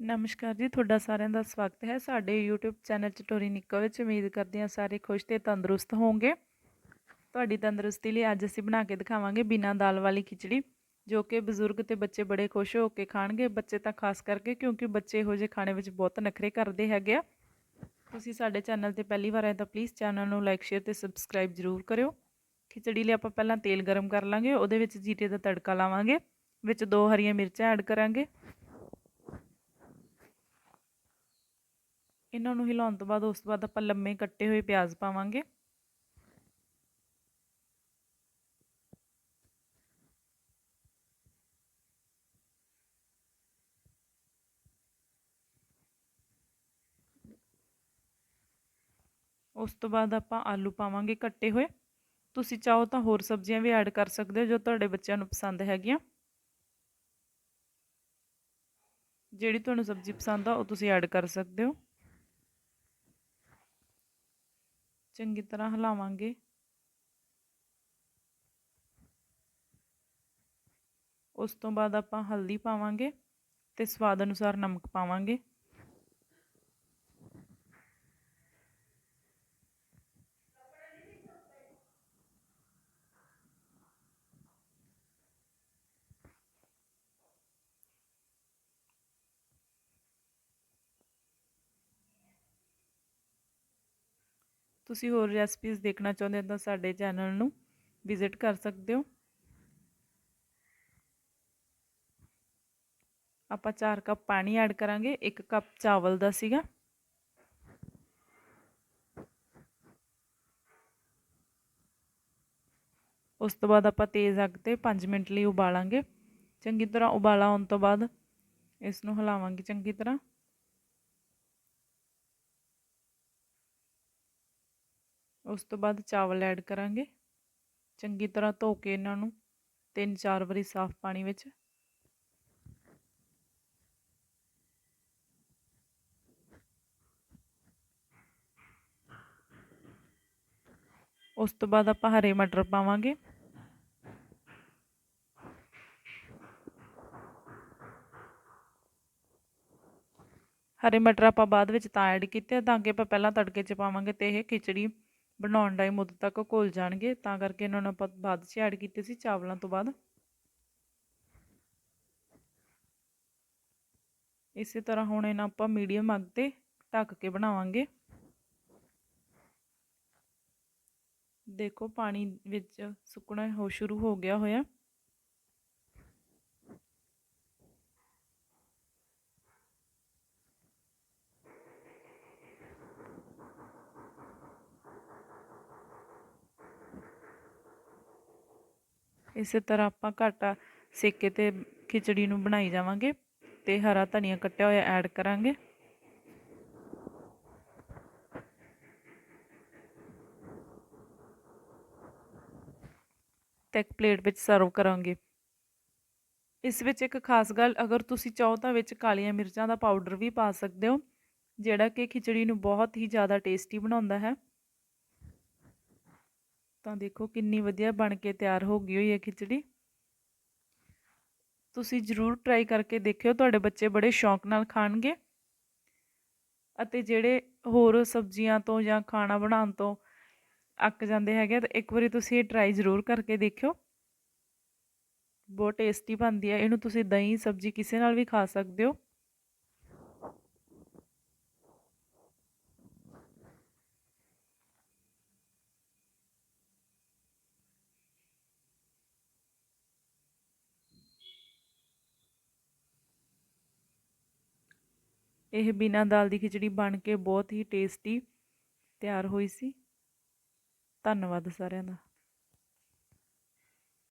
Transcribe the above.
ਨਮਸਕਾਰ ਜੀ, ਤੁਹਾਡਾ ਸਾਰਿਆਂ ਦਾ ਸਵਾਗਤ ਹੈ। ਸਾਡੇ YouTube ਚੈਨਲ ਚਟੋਰੀ ਨਿੱਕਾ ਵਿੱਚ ਉਮੀਦ ਕਰਦੇ ਹਾਂ ਸਾਰੇ ਖੁਸ਼ ਤੇ ਤੰਦਰੁਸਤ ਹੋਵੋਗੇ। ਤੁਹਾਡੀ ਤੰਦਰੁਸਤੀ ਲਈ ਅੱਜ ਅਸੀਂ ਬਣਾ ਕੇ ਦਿਖਾਵਾਂਗੇ ਬਿਨਾਂ ਦਾਲ ਵਾਲੀ ਖਿਚੜੀ, ਜੋ ਕਿ ਬਜ਼ੁਰਗ ਤੇ ਬੱਚੇ ਬੜੇ ਖੁਸ਼ ਹੋ ਕੇ ਖਾਣਗੇ। ਬੱਚੇ ਤਾਂ ਖਾਸ ਕਰਕੇ ਕਿਉਂਕਿ ਬੱਚੇ ਇਹੋ ਜਿਹੇ ਖਾਣੇ ਵਿੱਚ ਬਹੁਤ ਨਖਰੇ ਕਰਦੇ ਹੈਗੇ ਆ। ਤੁਸੀਂ ਸਾਡੇ ਚੈਨਲ ਤੇ ਪਹਿਲੀ ਵਾਰ ਆਏ ਤਾਂ ਪਲੀਜ਼ ਚੈਨਲ ਨੂੰ ਲਾਈਕ ਸ਼ੇਅਰ ਤੇ ਸਬਸਕ੍ਰਾਈਬ ਜ਼ਰੂਰ ਕਰਿਓ। ਖਿਚੜੀ ਲਈ ਆਪਾਂ ਪਹਿਲਾਂ ਤੇਲ ਗਰਮ ਕਰ ਲਾਂਗੇ, ਉਹਦੇ ਵਿੱਚ ਜੀਰੇ ਦਾ ਤੜਕਾ ਲਾਵਾਂਗੇ, ਵਿੱਚ ਦੋ ਹਰੀਆਂ ਮਿਰਚਾਂ ਐਡ ਕਰਾਂਗੇ। ਇਹਨਾਂ ਨੂੰ ਹਿਲਾਉਣ ਤੋਂ ਬਾਅਦ ਉਸ ਤੋਂ ਬਾਅਦ ਆਪਾਂ ਲੰਮੇ ਕੱਟੇ ਹੋਏ ਪਿਆਜ਼ ਪਾਵਾਂਗੇ। ਉਸ ਤੋਂ ਬਾਅਦ ਆਪਾਂ ਆਲੂ ਪਾਵਾਂਗੇ ਕੱਟੇ ਹੋਏ। ਤੁਸੀਂ ਚਾਹੋ ਤਾਂ ਹੋਰ ਸਬਜ਼ੀਆਂ ਵੀ ਐਡ ਕਰ ਸਕਦੇ ਹੋ ਜੋ ਤੁਹਾਡੇ ਬੱਚਿਆਂ ਨੂੰ ਪਸੰਦ ਹੈਗੀਆਂ। ਜਿਹੜੀ ਤੁਹਾਨੂੰ ਸਬਜ਼ੀ ਪਸੰਦ ਆ, ਉਹ ਤੁਸੀਂ ਐਡ ਕਰ ਸਕਦੇ ਹੋ। ਚੰਗੀ ਤਰ੍ਹਾਂ ਹਿਲਾਵਾਂਗੇ। ਉਸ ਤੋਂ ਬਾਅਦ ਆਪਾਂ ਹਲਦੀ ਪਾਵਾਂਗੇ ਤੇ ਸਵਾਦ ਅਨੁਸਾਰ ਨਮਕ ਪਾਵਾਂਗੇ। ਤੁਸੀਂ ਹੋਰ ਰੈਸਪੀਜ਼ ਦੇਖਣਾ ਚਾਹੁੰਦੇ ਹੋ ਤਾਂ ਸਾਡੇ ਚੈਨਲ ਨੂੰ ਵਿਜ਼ਿਟ ਕਰ ਸਕਦੇ ਹੋ। ਆਪਾਂ 4 ਕੱਪ ਪਾਣੀ ਐਡ ਕਰਾਂਗੇ 1 ਕੱਪ ਚਾਵਲ ਦਾ ਸੀਗਾ। ਉਸ ਤੋਂ ਬਾਅਦ ਆਪਾਂ ਤੇਜ਼ ਅੱਗ ਤੇ 5 ਮਿੰਟ ਲਈ ਉਬਾਲਾਂਗੇ। ਚੰਗੀ ਤਰ੍ਹਾਂ ਉਬਾਲਾ ਆਉਣ ਤੋਂ ਬਾਅਦ ਇਸ ਨੂੰ ਹਿਲਾਵਾਂਗੇ ਚੰਗੀ ਤਰ੍ਹਾਂ। ਉਸ ਤੋਂ ਬਾਅਦ ਚਾਵਲ ਐਡ ਕਰਾਂਗੇ। ਚੰਗੀ ਤਰ੍ਹਾਂ ਧੋ ਕੇ ਇਹਨਾਂ ਨੂੰ ਤਿੰਨ ਚਾਰ ਵਾਰੀ ਸਾਫ਼ ਪਾਣੀ ਵਿੱਚ। ਉਸ ਤੋਂ ਬਾਅਦ ਆਪਾਂ ਹਰੇ ਮਟਰ ਪਾਵਾਂਗੇ। ਹਰੇ ਮਟਰ ਆਪਾਂ ਬਾਅਦ ਵਿੱਚ ਤਾਂ ਐਡ ਕੀਤੇ ਤਾਂ ਕਿ ਆਪਾਂ ਪਹਿਲਾਂ ਤੜਕੇ 'ਚ ਪਾਵਾਂਗੇ ਤੇ ਇਹ ਖਿਚੜੀ ਬਣਾਉਣ ਟਾਈਮ ਉਦੋਂ ਤੱਕ ਘੁਲ ਜਾਣਗੇ। ਤਾਂ ਕਰਕੇ ਇਹਨਾਂ ਨੂੰ ਆਪਾਂ ਬਾਅਦ 'ਚ ਐਡ ਕੀਤੇ ਸੀ ਚਾਵਲਾਂ ਤੋਂ ਬਾਅਦ। ਇਸੇ ਤਰ੍ਹਾਂ ਹੁਣ ਇਹਨਾਂ ਆਪਾਂ ਮੀਡੀਅਮ ਅੱਗ ਤੇ ਢੱਕ ਕੇ ਬਣਾਵਾਂਗੇ। ਦੇਖੋ ਪਾਣੀ ਵਿੱਚ ਸੁੱਕਣਾ ਹੋ, ਸ਼ੁਰੂ ਹੋ ਗਿਆ ਹੋਇਆ। ਇਸੇ ਤਰ੍ਹਾਂ ਆਪਾਂ ਘਾਟਾ ਸੇਕੇ ਤੇ ਖਿਚੜੀ ਨੂੰ ਬਣਾਈ ਜਾਵਾਂਗੇ ਤੇ ਹਰਾ ਧਨੀਆ ਕੱਟਿਆ ਹੋਇਆ ਐਡ ਕਰਾਂਗੇ। ਤੇ ਇੱਕ ਪਲੇਟ ਵਿੱਚ ਸਰਵ ਕਰਾਂਗੇ। ਇਸ ਵਿੱਚ ਇੱਕ ਖਾਸ ਗੱਲ, ਅਗਰ ਤੁਸੀਂ ਚਾਹੋ ਤਾਂ ਵਿੱਚ ਕਾਲੀਆਂ ਮਿਰਚਾਂ ਦਾ ਪਾਊਡਰ ਵੀ ਪਾ ਸਕਦੇ ਹੋ, ਜਿਹੜਾ ਕਿ ਖਿਚੜੀ ਨੂੰ ਬਹੁਤ ਹੀ ਜ਼ਿਆਦਾ ਟੇਸਟੀ ਬਣਾਉਂਦਾ ਹੈ। ਤਾਂ ਦੇਖੋ ਕਿੰਨੀ ਵਧੀਆ ਬਣ ਕੇ ਤਿਆਰ ਹੋ ਗਈ ਹੋਈ ਹੈ ਖਿਚੜੀ। ਤੁਸੀਂ ਜ਼ਰੂਰ ਟਰਾਈ ਕਰਕੇ ਦੇਖਿਓ, ਤੁਹਾਡੇ ਬੱਚੇ ਬੜੇ ਸ਼ੌਂਕ ਨਾਲ ਖਾਣਗੇ। ਅਤੇ ਜਿਹੜੇ ਹੋਰ ਸਬਜ਼ੀਆਂ ਤੋਂ ਜਾਂ ਖਾਣਾ ਬਣਾਉਣ ਤੋਂ ਅੱਕ ਜਾਂਦੇ ਹੈਗੇ ਤਾਂ ਇੱਕ ਵਾਰੀ ਤੁਸੀਂ ਇਹ ਟਰਾਈ ਜ਼ਰੂਰ ਕਰਕੇ ਦੇਖਿਓ। ਬਹੁਤ ਟੇਸਟੀ ਬਣਦੀ ਹੈ, ਇਹਨੂੰ ਤੁਸੀਂ ਦਹੀਂ ਸਬਜ਼ੀ ਕਿਸੇ ਨਾਲ ਵੀ ਖਾ ਸਕਦੇ ਹੋ। ਇਹ ਬਿਨਾਂ ਦਾਲ ਦੀ ਖਿਚੜੀ ਬਣ ਕੇ ਬਹੁਤ ਹੀ ਟੇਸਟੀ ਤਿਆਰ ਹੋਈ ਸੀ। ਧੰਨਵਾਦ ਸਾਰਿਆਂ ਦਾ।